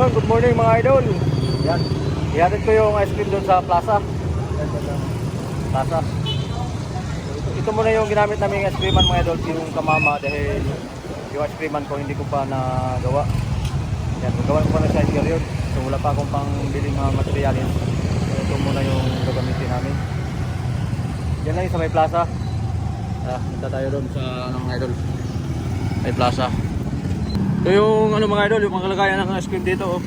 Yun, good morning mga idol. Yan. Ihatid ko yung ice cream doon sa plaza. Plaza. Ito, muna yung ginamit namin ice creaman mga idol, yung kamama dahil yung ice creaman ko hindi ko pa nagawa. Yan, gagawa ko pa na sa interior. So wala pa akong pang biling mga materialis. So, ito muna yung gagamitin namin. Yan lang yung sa may plaza. Ah, punta tayo doon sa anong idol. May plaza. Ito yung ano mga idol, yung mga kalagayan ng ice cream dito. Oh.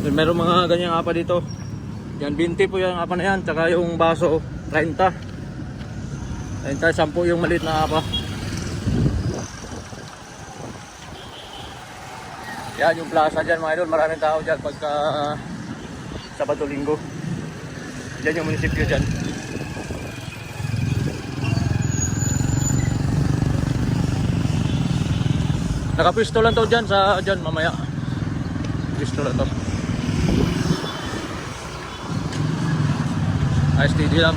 Then, meron mga ganyang apa dito. Yan 20 po yung apa na yan, tsaka yung baso 30. 30 10 yung maliit na apa. Yan yung plaza dyan mga idol, maraming tao dyan pagka Sabado Linggo. Yan yung munisipyo dyan. Nakapisto lang to dyan sa dyan mamaya. Pisto lang to. Ayos steady lang.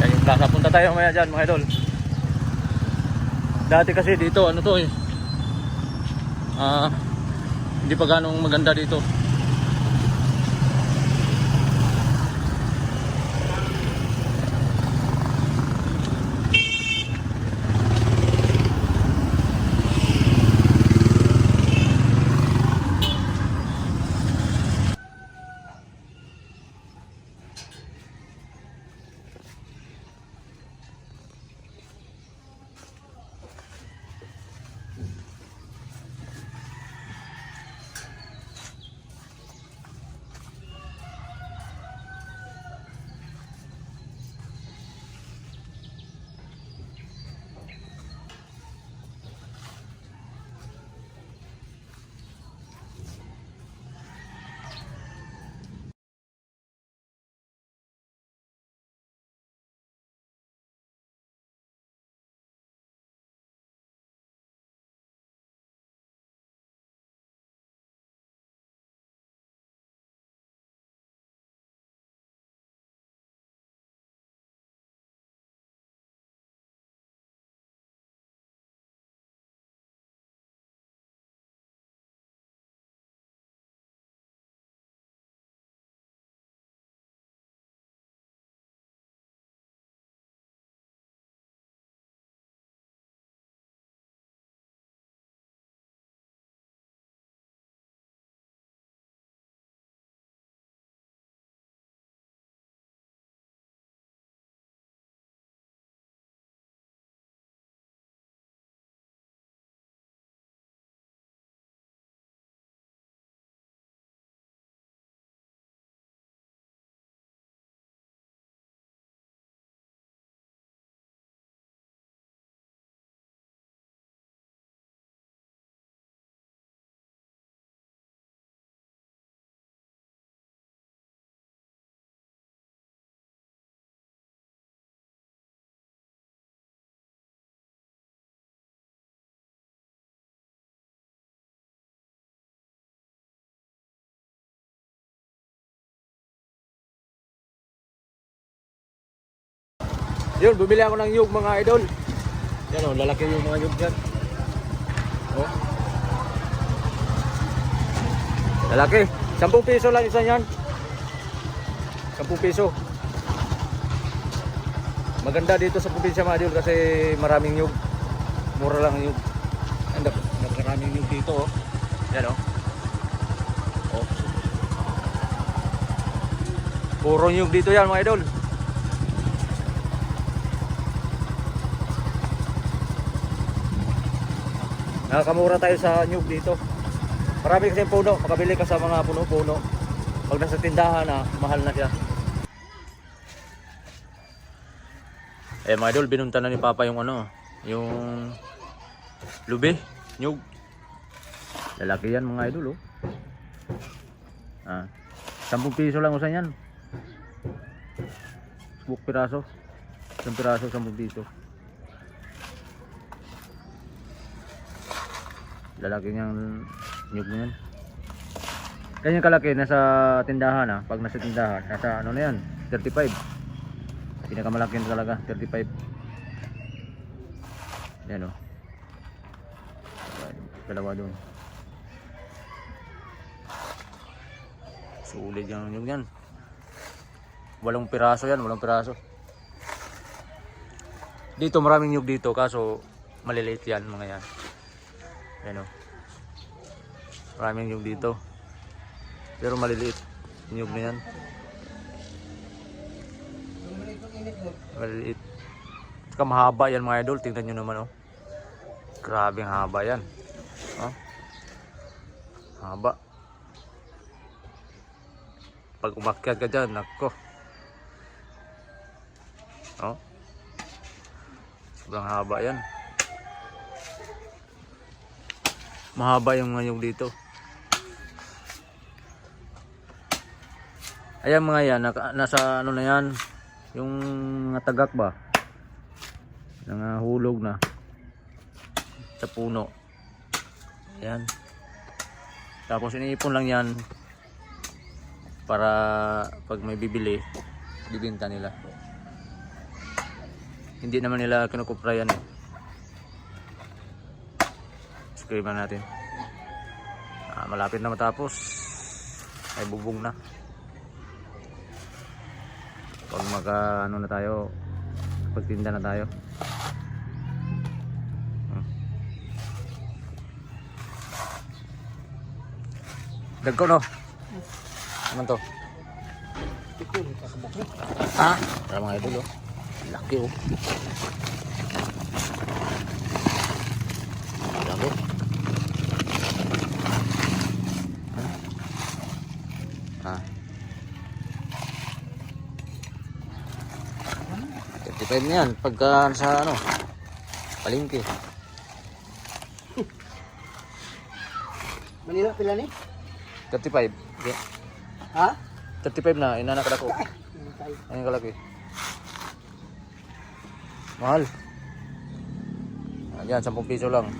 Yan yung plaza. Punta tayo mamaya dyan mga idol. Dati kasi dito ano to eh. Ah, hindi pa ganong maganda dito. Yun, bumili ako ng yug mga idol. Yan o, lalaki yung mga yug dyan. Oh. Lalaki. 10 piso lang isa yan. 10 piso. Maganda dito sa probinsya mga idol kasi maraming yug. Mura lang yung yug. Ang nagkaraming yug dito oh. Yan oh. Oh. Puro yug dito yan mga idol. Nakakamura tayo sa nyug dito. Marami kasi puno, makabili ka sa mga puno-puno. Pag nasa tindahan na, mahal na siya. Eh mga idol, binunta na ni Papa yung ano, yung lubi, nyug. Lalaki yan mga idol oh. Ah, 10 piso lang usan yan. Buk piraso. 10 piraso, 10 piso. lalaki niyang nyug niyan. Ganyan kalaki nasa tindahan ha pag nasa tindahan nasa ano na yan 35 pinakamalaki talaga 35 yan o dalawa doon. Sulit yung nyug yan walang piraso yan walang piraso. Dito maraming nyug dito kaso maliliit yan mga yan. Ayan o. Maraming nyug dito. Pero maliliit. Nyug na yan. Maliliit. Saka mahaba yan mga idol. Tingnan nyo naman. Grabe ang haba yan. Oh. Haba. Pag umakyat ka dyan, nako. Oh. Sobrang haba yan. Mahaba yung ngayog dito. Ayan mga yan, nasa ano na yan, yung tagak ba? Nangahulog na. Sa puno. Ayan. Tapos iniipon lang yan para pag may bibili, bibinta nila. Hindi naman nila kinukupra yan eh. Scream natin. Ah, malapit na matapos. Ay bubong na. Pag maka ano na tayo, pagtinda na tayo. Hmm. Dagko no? Ano to? Ha? Para mga idol oh. Laki oh. Laki. Ha? Ha? 35 na yan. Pagka sa ano, palingki. Manila pila ni? 35. Okay. Ha? 35 na, inanak ako. Ayun kalaki. Mahal. Ayan, 10 piso lang.